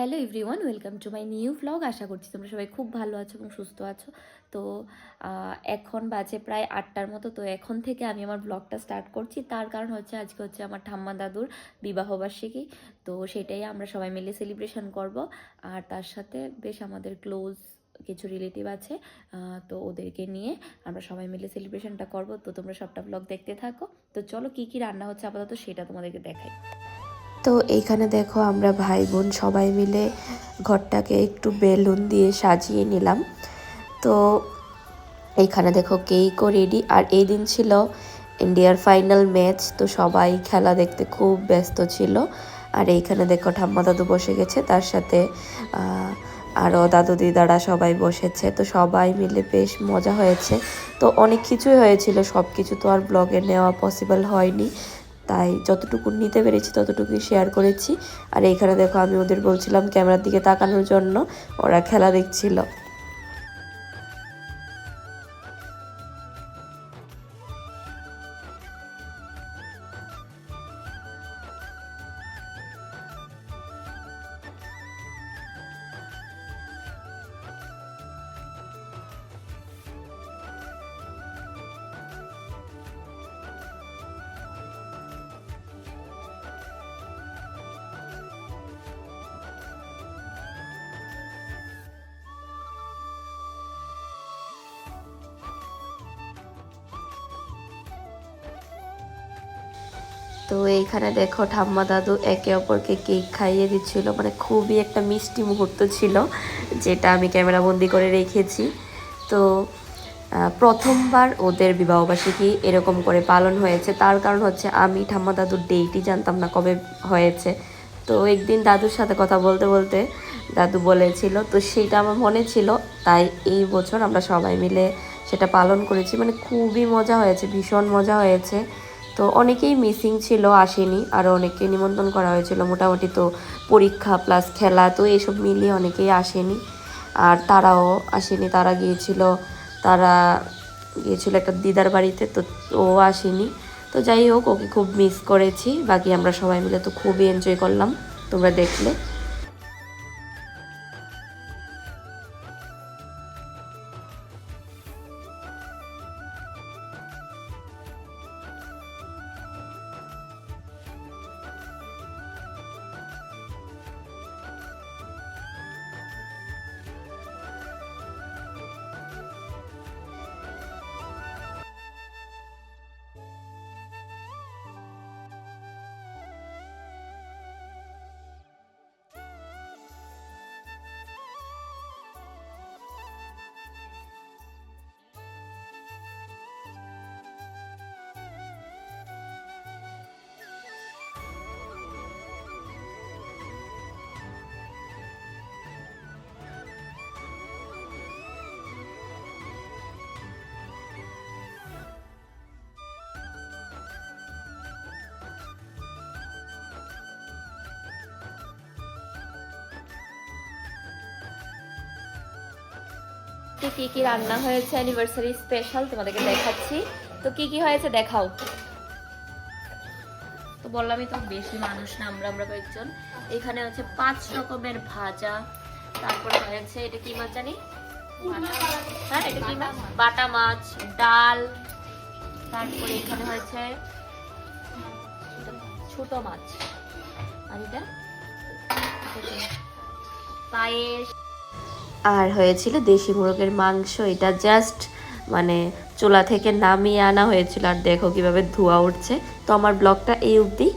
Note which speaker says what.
Speaker 1: Hello everyone welcome to my new blog আশা করছি তোমরা সবাই খুব ভালো আছো এবং সুস্থ আছো। তো এখন বাজে প্রায় আটটার মতো। তো এখন থেকে আমি আমার ব্লগটা স্টার্ট করছি। তার কারণ হচ্ছে আজকে হচ্ছে আমার ঠাম্মা দাদুর বিবাহবার্ষিকী তো সেটাই আমরা সবাই মিলে সেলিব্রেশন করব। আর তার সাথে বেশ আমাদের ক্লোজ কিছু রিলেটিভ আছে তো ওদেরকে নিয়ে আমরা সবাই মিলে সেলিব্রেশনটা করব। তো তোমরা সবটা ব্লগ দেখতে থাকো। তো চলো কি কি রান্না হচ্ছে আপাতত সেটা তোমাদেরকে দেখাই।
Speaker 2: তো এইখানে দেখো আমরা ভাই বোন সবাই মিলে ঘরটাকে একটু বেলুন দিয়ে সাজিয়ে নিলাম। তো এইখানে দেখো কেকও রেডি আর এই দিন ছিল ইন্ডিয়ার ফাইনাল ম্যাচ তো সবাই খেলা দেখতে খুব ব্যস্ত ছিল। আর এইখানে দেখো ঠাম্মা দাদু বসে গেছে, তার সাথে আরও দাদু দিদারা সবাই বসেছে, তো সবাই মিলে বেশ মজা হয়েছে। তো অনেক কিছুই হয়েছিল সব কিছু তো আর ব্লগে নেওয়া পসিবল হয়নি। তাই যতটুকু নিতে পেরেছি ততটুকুই শেয়ার করেছি। আর এইখানে দেখো আমি ওদের বলছিলাম ক্যামেরার দিকে তাকানোর জন্য, ওরা খেলা দেখছিল। তো এইখানে দেখো ঠাম্মা দাদু একে অপরকে কেক খাইয়ে দিচ্ছিল। মানে খুবই একটা মিষ্টি মুহূর্ত ছিল, যেটা আমি ক্যামেরা বন্দি করে রেখেছি। তো প্রথমবার ওদের বিবাহবার্ষিকী এরকম করে পালন হয়েছে। তার কারণ হচ্ছে আমি ঠাম্মা দাদুর ডেটই জানতাম না কবে হয়েছে। তো একদিন দাদুর সাথে কথা বলতে বলতে দাদু বলেছিল, তো সেটা আমার মনে ছিল। তাই এই বছর আমরা সবাই মিলে সেটা পালন করেছি। মানে খুবই মজা হয়েছে, ভীষণ মজা হয়েছে। তো অনেকেই মিসিং ছিল, আসেনি। আরও অনেককে নিমন্ত্রণ করা হয়েছিল। মোটামুটি তো পরীক্ষা প্লাস খেলা, তো এসব মিলিয়ে অনেকেই আসেনি। আর তারাও আসেনি। তারা গিয়েছিল তারা গিয়েছিল একটা দিদার বাড়িতে, তো ও আসেনি। তো যাই হোক, ওকে খুব মিস করেছি। বাকি আমরা সবাই মিলে তো খুবই এনজয় করলাম। তোমরা দেখলে।
Speaker 1: তো কি কি রান্না হয়েছে? অ্যানিভার্সারি স্পেশাল তোমাদেরকে দেখাচ্ছি। তো কি কি হয়েছে দেখাও। তো বললামই তো বেশি মানুষ না, আমরা আমরা কয়েকজন। এখানে হচ্ছে পাঁচ রকমের ভাজা। তারপরে হয়েছে, এটা কি মাছ জানি? হ্যাঁ এটা কি মাছ? বাটা মাছ, ডাল। তারপরে এখানে হয়েছে ছোট মাছ। আর এটা? পায়েস।
Speaker 2: আর হয়েছিল দেশি মুরগের মাংস। এটা জাস্ট মানে চোলা থেকে নামিয়ে আনা হয়েছিল। আর দেখো কীভাবে ধোয়া উঠছে। তো আমার ব্লগটা এই অবধি।